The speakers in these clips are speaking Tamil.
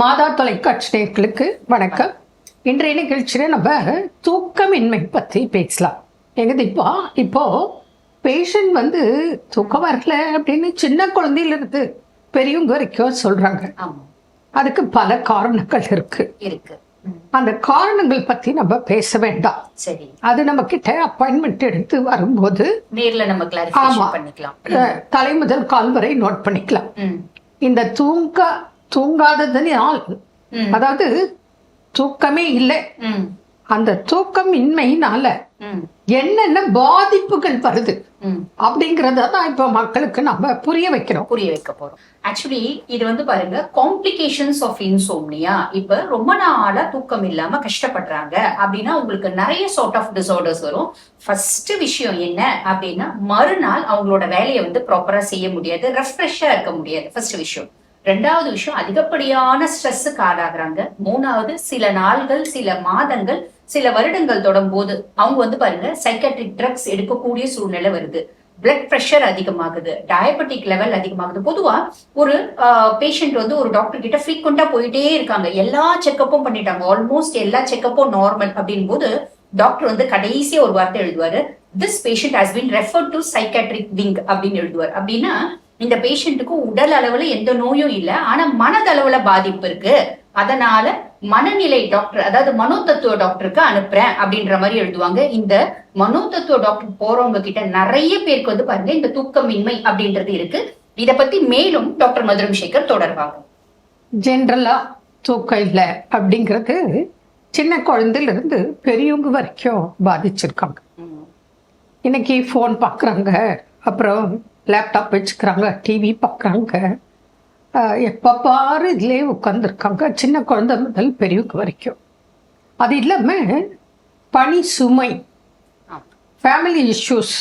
மாதா தொலைக்காட்சி நேயர்களுக்கு வணக்கம். இன்றைய நிகழ்ச்சியில் நம்ம தூக்கமின்மை பற்றி பேசலாம். எங்கது இப்போ இப்போ பேஷண்ட் வந்து தூக்கம் வரல அப்படின்னு சின்ன குழந்தையில இருந்து பெரியவங்க வரைக்கும் சொல்றாங்க. அதுக்கு பல காரணங்கள் இருக்கு. இருக்கு. அந்த காரணங்கள் பத்தி நம்ம பேச வேண்டாம். சரி. அது நம்ம கிட்ட அப்பாயின்மெண்ட் எடுத்து வரும்போது நேர்ல நம்ம. கிளாரிஃபிகேஷன் பண்ணிக்கலாம். அஹ், தலை முதல் கால் வரை நோட் பண்ணிக்கலாம். இந்த தூங்க தூங்காததுனால் அதாவது தூக்கமே இல்லை. அந்த தூக்கம் இன்மையினால என்னென்ன பாதிப்புகள் வருது. அப்படிங்கறத தான் இப்போ மக்களுக்கு நம்ம புரிய வைக்கிறோம். புரிய வைக்க போறோம். ஆக்சுவலி இது வந்து பாருங்க காம்ப்ளிகேஷன்ஸ் ஆஃப் இன்சோம்னியா இப்ப ரொம்ப நாளா தூக்கம் இல்லாம கஷ்டப்படுறாங்க அப்படின்னா உங்களுக்கு நிறைய சார்ட் ஆஃப் டிசார்டர்ஸ் வரும். ஃபர்ஸ்ட் விஷயம் என்ன அப்படின்னா மறுநாள் அவங்களோட வேலையை வந்து ப்ராப்பரா செய்ய முடியாது ரெஃப்ரெஷ்ஷா இருக்க முடியாது. ஃபர்ஸ்ட் விஷயம். ரெண்டாவது விஷயம் அதிகப்படியான ஸ்ட்ரெஸ்ஸுக்கு ஆளாகிறாங்க. மூணாவது சில நாள்கள் சில மாதங்கள் சில வருடங்கள் தொடும் போது அவங்க வந்து பாருங்க சைக்காட்ரிக் ட்ரக்ஸ் எடுக்கக்கூடிய சூழ்நிலை வருது. பிளட் ப்ரெஷர் அதிகமாகுது டயபெட்டிக் லெவல் அதிகமாகுது. பொதுவா ஒரு பேஷண்ட் வந்து ஒரு டாக்டர் கிட்ட ஃப்ரீக்வெண்டா போயிட்டே இருக்காங்க. எல்லா செக்கப்பும் பண்ணிட்டாங்க. ஆல்மோஸ்ட் எல்லா செக்கப்பும் நார்மல் அப்படின் போது டாக்டர் வந்து கடைசியா ஒரு வார்த்தை எழுதுவாரு. This patient has been refer to psychiatric wing அப்படின்னு எழுதுவார். அப்படின்னா இந்த பேஷண்ட்டுக்கு உடல் அளவுல எந்த நோயும் இல்ல ஆனா மனதளவுல பாதிப்பு இருக்கு. அதனால மனநிலை டாக்டர் அதாவது மனோதத்துவ டாக்டருக்கு அனுப்புறேன் அப்படின்ற மாதிரி எழுதுவாங்க. இந்த மனோதத்துவ டாக்டர் போறவங்க கிட்ட நிறைய பேருக்கு வந்து பாருங்க இந்த தூக்கமின்மை அப்படின்றது இருக்கு. இத பத்தி மேலும் டாக்டர் மதுரம் சேகர் தொடர்வாங்க ஜென்ரலா தூக்கம் இல்லை அப்படிங்கிறது சின்ன குழந்தையில இருந்து பெரியவங்க வரைக்கும் பாதிச்சிருக்காங்க. இன்னைக்கு ஃபோன் பார்க்குறாங்க அப்புறம் லேப்டாப் வச்சுக்கிறாங்க டிவி பார்க்குறாங்க. எப்போ பாரு இதிலே உட்காந்துருக்காங்க சின்ன குழந்தை முதல் பெரியவங்க வரைக்கும். அது இல்லாமல் பணி சுமை ஃபேமிலி இஷ்யூஸ்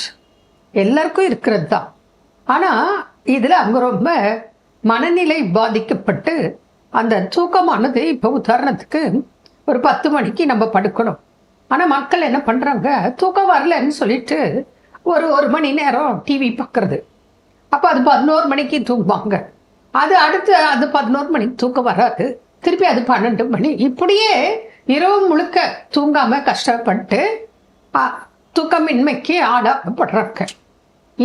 எல்லாருக்கும் இருக்கிறது தான் ஆனால் இதில் அவங்க ரொம்ப மனநிலை பாதிக்கப்பட்டு அந்த தூக்கமானது இப்போ உதாரணத்துக்கு ஒரு பத்து மணிக்கு நம்ம படுக்கணும். ஆனால் மக்கள் என்ன பண்ணுறாங்க தூக்கம் வரலன்னு சொல்லிட்டு ஒரு ஒரு மணி நேரம் டிவி பார்க்குறது. அப்போ அது பதினோரு மணிக்கு தூங்குவாங்க. அது அடுத்து அது பதினோரு மணிக்கு தூக்கம் வராது. திருப்பி அது பன்னெண்டு மணி. இப்படியே இரவு முழுக்க தூங்காமல் கஷ்டப்பட்டு தூக்கமின்மைக்கு ஆடப்படுறாங்க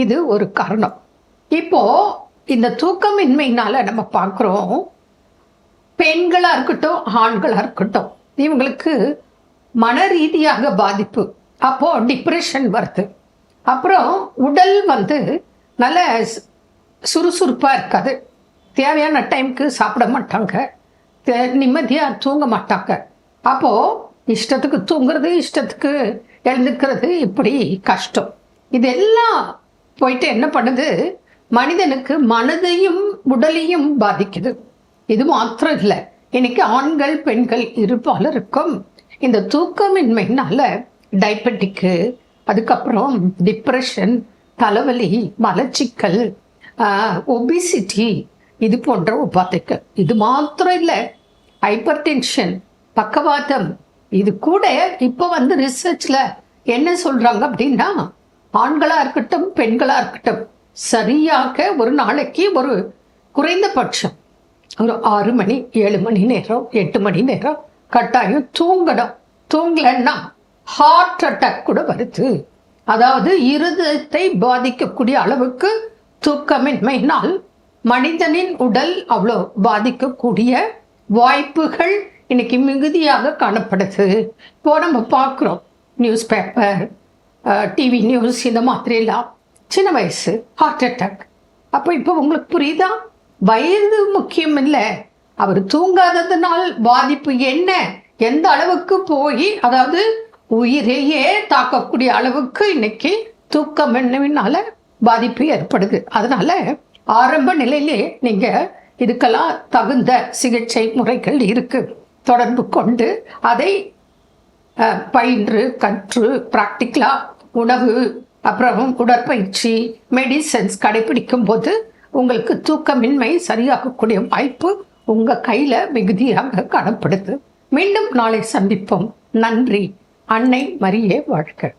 இது ஒரு காரணம். இப்போ இந்த தூக்கமின்மையினால நம்ம பார்க்குறோம் பெண்களாக இருக்கட்டும் ஆண்களாக இருக்கட்டும் இவங்களுக்கு மன ரீதியாக பாதிப்பு. அப்போ டிப்ரெஷன் வருது. அப்புறம் உடல் வந்து நல்ல சுறுசுறுப்பாக இருக்காது. தேவையான டைம்க்கு சாப்பிட மாட்டாங்க. தே- தூங்க மாட்டாங்க. அப்போது இஷ்டத்துக்கு தூங்குறது இஷ்டத்துக்கு எழுந்துக்கிறது இப்படி கஷ்டம். இதெல்லாம் போயிட்டு என்ன பண்ணுது? மனிதனுக்கு மனதையும் உடலையும் பாதிக்குது. இது மாத்திரம் இல்லை. இன்னைக்கு ஆண்கள் பெண்கள் இருப்பாலருக்கும் இந்த தூக்கமின்மைனால டயபெட்டிக்கு அதுக்கப்புறம் டிப்ரெஷன் தலைவலி மலச்சிக்கல் ஒபிசிட்டி இது போன்ற உபாதைகள். இது மாத்திரம் இல்லை ஹைப்பர் டென்ஷன் பக்கவாதம். இது கூட இப்போ வந்து ரிசர்ச்சில் என்ன சொல்கிறாங்க அப்படின்னா ஆண்களாக இருக்கட்டும் பெண்களாக இருக்கட்டும் சரியாக ஒரு நாளைக்கு ஒரு குறைந்தபட்சம் ஒரு ஆறு மணி ஏழு மணி நேரம் எட்டு மணி நேரம் கட்டாயம் தூங்கணும். தூங்கலன்னா ஹார்ட் அட்டாக் கூட வருது. அதாவது இருதயத்தை பாதிக்கக்கூடிய அளவுக்கு தூக்கமின்மையினால் மனிதனின் உடல் அவ்வளோ பாதிக்கக்கூடிய வாய்ப்புகள் இன்னைக்கு மிகுதியாக காணப்படுது. இப்போ நம்ம பார்க்குறோம். நியூஸ் பேப்பர் டிவி நியூஸ் இந்த மாதிரிலாம் சின்ன வயசு ஹார்ட் அட்டாக் அப்போ இப்போ உங்களுக்கு புரியுதா? வயது முக்கியம் இல்லை. அவர் தூங்காததுனால் பாதிப்பு என்ன? எந்த அளவுக்கு போய் அதாவது உயிரையே தாக்கக்கூடிய அளவுக்கு இன்னைக்கு தூக்கமின்மையினால பாதிப்பு ஏற்படுது. அதனால ஆரம்ப நிலையிலே நீங்க இதுக்கெல்லாம் தகுந்த சிகிச்சை முறைகள் இருக்கு. தொடர்பு கொண்டு அதை பயின்று கற்று ப்ராக்டிக்கலாக உணவு அப்புறம் உடற்பயிற்சி மெடிசன்ஸ் கடைபிடிக்கும் போது உங்களுக்கு தூக்கமின்மை சரியாகக்கூடிய வாய்ப்பு உங்க கையில மிகுதியாக காணப்படுது. மீண்டும் நாளை சந்திப்போம். நன்றி. அன்னை மரியே வாழ்க.